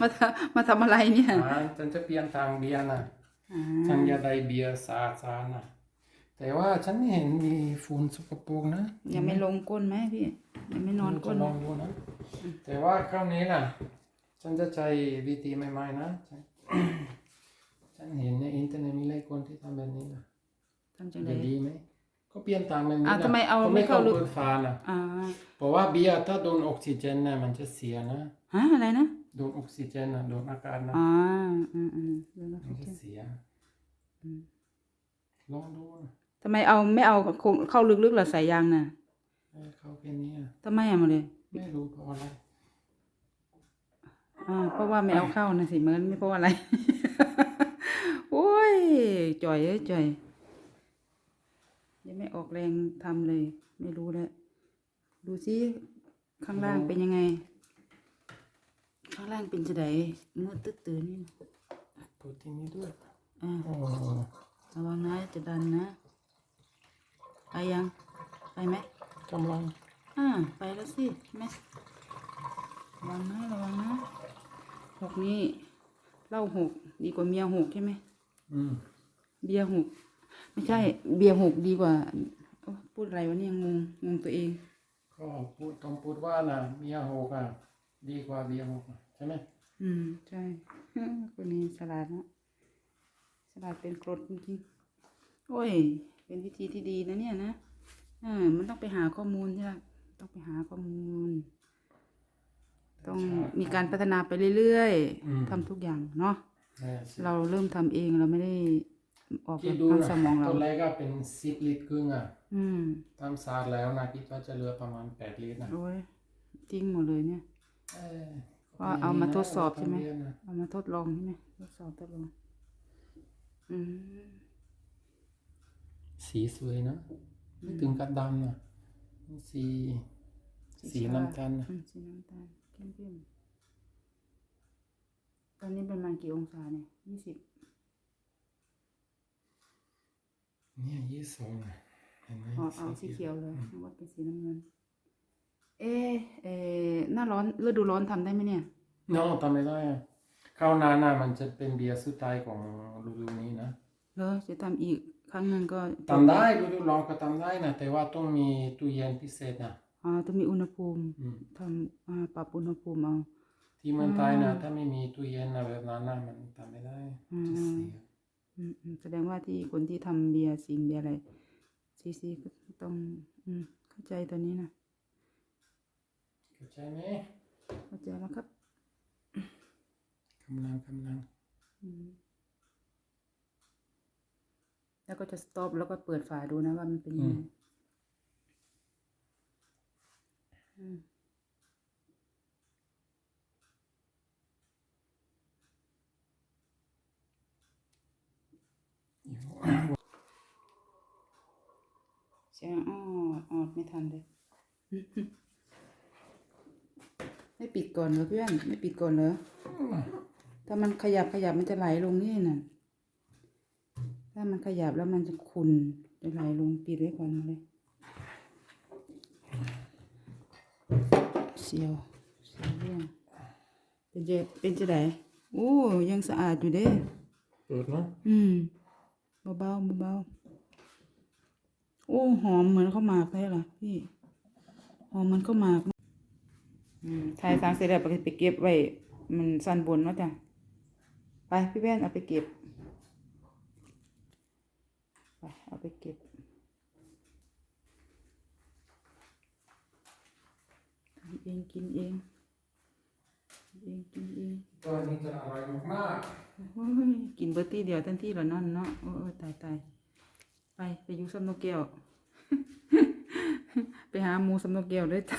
มาทำมาทำอะไรเนี่ยอ่าฉันจะเปลี่ยนทางเบียร์นะอ่าฉันอยากได้เบียร์สะอาดๆนะแต่ว่าฉันเห็นมีฝุ่นสกปรกนะยังไม่ลงก้นไหมพี่ยังไม่นอนก้นจะลองดูนะ แต่ว่าคราวนี้นะฉันจะใช้วิธีใหม่ๆนะฉันฉันเห็นในอินเทอร์เน็ตมีหลายคนที่ทำแบบนี้นะทำจังไดจะดีไหมก็เปลี่ยนทางแบบนี้อะนะทำไมเอาก็ไม่ไม่เข้าเข้าลึกเปิดฝานะอ่าเพราะว่าเบียร์ถ้าโดนออกซิเจนนะมันจะเสียนะฮะอะไรนะ โดนออกซิเจนนะโดนอากาศนะอ่าอืมอืมเดี๋ยวนะมันจะเสียลองดูนะทำไมเอาไม่เอาเข้าลึกๆหรอสายยางน่ะเออเข้าแค่นี้อะทำไมอะมาเลยไม่รู้เพราะอะไรอ่าเพราะว่าไม่เอาเข้านะสิเหมือนไม่เพราะอะไร โอ้ยจ่อยเอ้ยจ่อยยังไม่ออกแรงทำเลย ไม่รู้แล้วดูซิข้างล่างเป็นยังไงข้างล่างเป็นจะไดมืดตื้อตื่นนี่เปิดที่นี้ด้วยอ่าโอ้ระวังนะจะดันนะไปยังไปไหมกำลังอ่าไปแล้วสิใช่ไหมระวังนะระวังนะหกนี่เหล้าหกดีกว่าเมียหกใช่ไหมอืมเบียร์หกไม่ใช่ เบียร์หกดีกว่าโอ้พูดอะไรวะเนี่ยงงงงตัวเองก็พูดต้องพูดว่านะเมียหกอะ ดีกว่าเบียร์หกอะใช่ไหมอืม ใช่คนนี้ฉลาดนะฉลาดเป็นกรดจริงๆโอ้ย เป็นวิธีที่ดีนะเนี่ยนะเออมันต้องไปหาข้อมูลใช่ไหมต้องไปหาข้อมูล ต้องมีการพัฒนาไปเรื่อยๆทำทุกอย่างเนาะแน่สิเราเริ่มทำเองเราไม่ได้ออกคิดจากดูทางนะสมองเราตอนแรกก็เป็นสิบลิตรครึ่งอะอืมทำสะอาดแล้วนะคิดว่าจะเหลือประมาณแปดลิตรนะโอ้ยทิ้งหมดเลยเนี่ย เออว่าเอามาทดสอบใช่ไหมทำเบียร์นะเอามาทดลองใช่ไหมทดสอบทดลอง อืม สีสวยนะไม่ถึงกับดำนะสี สีน้ำตาลนะอืมสีน้ำตาลเข้มเข้มๆตอนนี้ประมาณกี่องศาเนี่ยยี่สิบ เนี่ยยี่สิบสองนะเห็นไหมอ๋อเอาสีเขียวเลยนึกว่าเป็นสีน้ำเงิน เอะเอะหน้าร้อนฤดูร้อนทำได้ไหมเนี่ย โน้ทำไม่ได้อะข้าวหนาหน้ามันจะเป็นเบียร์สุดท้ายของฤดูนี้นะเหรอจะทำอีกครั้งหนึ่งก็ทำได้ฤดูร้อนก็ทำได้นะแต่ว่าต้องมีตู้เย็นพิเศษนะอ่าต้องมีอุณหภูมิอืมทำอ่าปรับอุณหภูมิเอา ที่เมืองไทยนะถ้าไม่มีตู้เย็นนะแบบนั้นนะมันทำไม่ได้จะเสียอืมอืมแสดงว่าที่คนที่ทำเบียร์สิงเบียร์อะไรซีซีก็ต้องอืมเข้าใจตัวนี้นะ เข้าใจไหมเข้าใจแล้วครับกำลังกำลังอืมแล้วก็จะสต็อปแล้วก็เปิดฝาดูนะว่ามันเป็นยังไงอืมเสียงออดออดไม่ทันเลยไม่ ปิดก่อนเหรอเพื่อน ไม่ปิดก่อนเหรอถ้ามันขยับขยับมันจะไหลลงนี่น่ะ ถ้ามันขยับแล้วมันจะขุนจะไหลลงปิดไว้ก่อนเลยเสียวเสียวเรื่องเป็นจะเป็นจะไหนโอ้ยังสะอาดอยู่เด้เปิดเนาะอืมเบาๆเบาๆโอ้หอมเหมือนข้าวหมากเลยล่ะพี่หอมเหมือนข้าวหมากอืม ถ่ายสางเสร็จแล้วไปเก็บไว้มันสั้นบนว่าจ้ะไปพี่แว่นเอาไปเก็บไปเอาไปเก็บทำเองกินเองทำเองกินเองตัวนี้จะอร่อยมากโอ้ยกินเบอร์ตี้เดียวทันทีแล้วนั่นเนาะโอ้ยตายตายไปไปอยูสำนกแก้วไปหาหมูสำนกแก้วเลยจ้ะ